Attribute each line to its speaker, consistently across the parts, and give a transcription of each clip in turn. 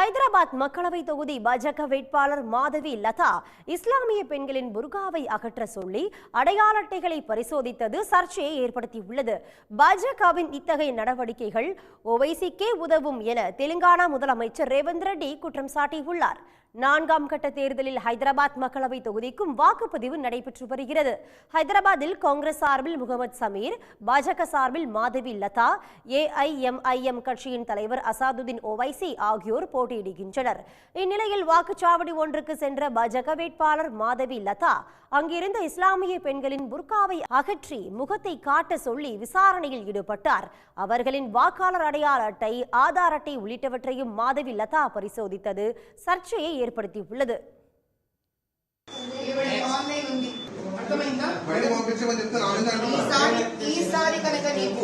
Speaker 1: ஹைதராபாத் மக்களவை தொகுதி பாஜக வேட்பாளர் மாதவி லதா இஸ்லாமிய பெண்களின் புர்காவை அகற்ற சொல்லி அடையாள அட்டைகளை பரிசோதித்தது சர்ச்சையை ஏற்படுத்தியுள்ளது. பாஜகவின் இத்தகைய நடவடிக்கைகள் ஒவைசிக்கே உதவும் என தெலுங்கானா முதலமைச்சர் ரேவந்த் ரெட்டி குற்றம் சாட்டியுள்ளார். நான்காம் கட்ட தேர்தலில் ஹைதராபாத் மக்களவை தொகுதிக்கும் வாக்குப்பதிவு நடைபெற்று வருகிறது. ஹைதராபாத்தில் காங்கிரஸ் சார்பில் முகமது சமீர் பாஜக சார்பில் மாதவி லதா ஏஐஎம்ஐஎம் கட்சியின் தலைவர் அசாதுதீன் ஓவைசி ஆகியோர் போட்டி போட்டியிடுகின்றனர் இந்நிலையில் வாக்குச்சாவடி ஒன்றுக்கு சென்ற பாஜக வேட்பாளர் மாதவி லதா அங்கிருந்த இஸ்லாமிய பெண்களின் புர்காவை அகற்றி முகத்தை காட்ட சொல்லி விசாரணையில் ஈடுபட்டார் அவர்களின் வாக்காளர் அடையாள அட்டை ஆதார் அட்டை உள்ளிட்டவற்றையும் மாதவி லதா பரிசோதித்தது சர்ச்சையை ஏற்படுத்தியுள்ளது
Speaker 2: ఈవిడ ఆన్లైన్ ఉంది అర్థమైందా
Speaker 3: బయట పంపించమని చెప్తే రాలేదు అంటున్నారు
Speaker 2: ఈసారి ఈసారి కనుక నీకు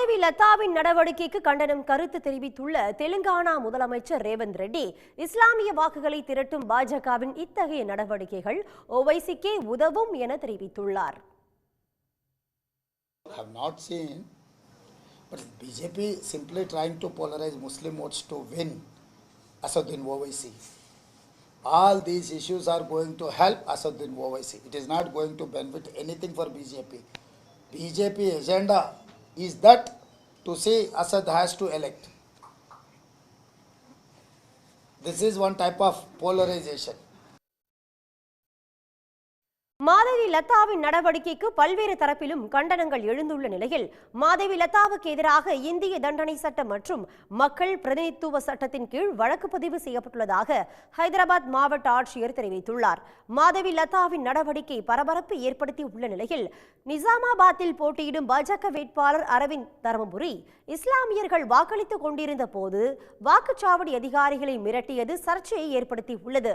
Speaker 1: மாதவி லதாவின் நடவடிக்கைக்கு கண்டனம் கருத்து தெரிவித்துள்ள தெலுங்கானா முதலமைச்சர் ரேவந்த் ரெட்டி இஸ்லாமிய வாக்குகளை திரட்டும் பாஜகவின் இத்தகைய நடவடிக்கைகள் ஓவைசிக்கே உதவும் என தெரிவித்துள்ளார்
Speaker 4: have not seen, but BJP simply trying to polarize Muslim votes to win Asaduddin Owaisi. All these issues are going to help Asaduddin Owaisi. It is not going to benefit anything for BJP. BJP agenda is that to say Assad has to elect. This is one type of polarization.
Speaker 1: Madhavi லதாவின் நடவடிக்கைக்கு பல்வேறு தரப்பிலும் கண்டனங்கள் எழுந்துள்ள நிலையில் மாதவி லதாவுக்கு எதிராக இந்திய தண்டனை சட்டம் மற்றும் மக்கள் பிரதிநிதித்துவ சட்டத்தின் கீழ் வழக்கு பதிவு செய்யப்பட்டுள்ளதாக ஹைதராபாத் மாவட்ட ஆட்சியர் தெரிவித்துள்ளார். மாதவி லதாவின் நடவடிக்கை பரபரப்பு ஏற்படுத்தி உள்ள நிலையில் நிசாமாபாத்தில் போட்டியிடும் பாஜக வேட்பாளர் அரவிந்த் தர்மபுரி இஸ்லாமியர்கள் வாக்களித்துக் கொண்டிருந்த போது வாக்குச்சாவடி அதிகாரிகளை மிரட்டியது சர்ச்சையை ஏற்படுத்தி உள்ளது.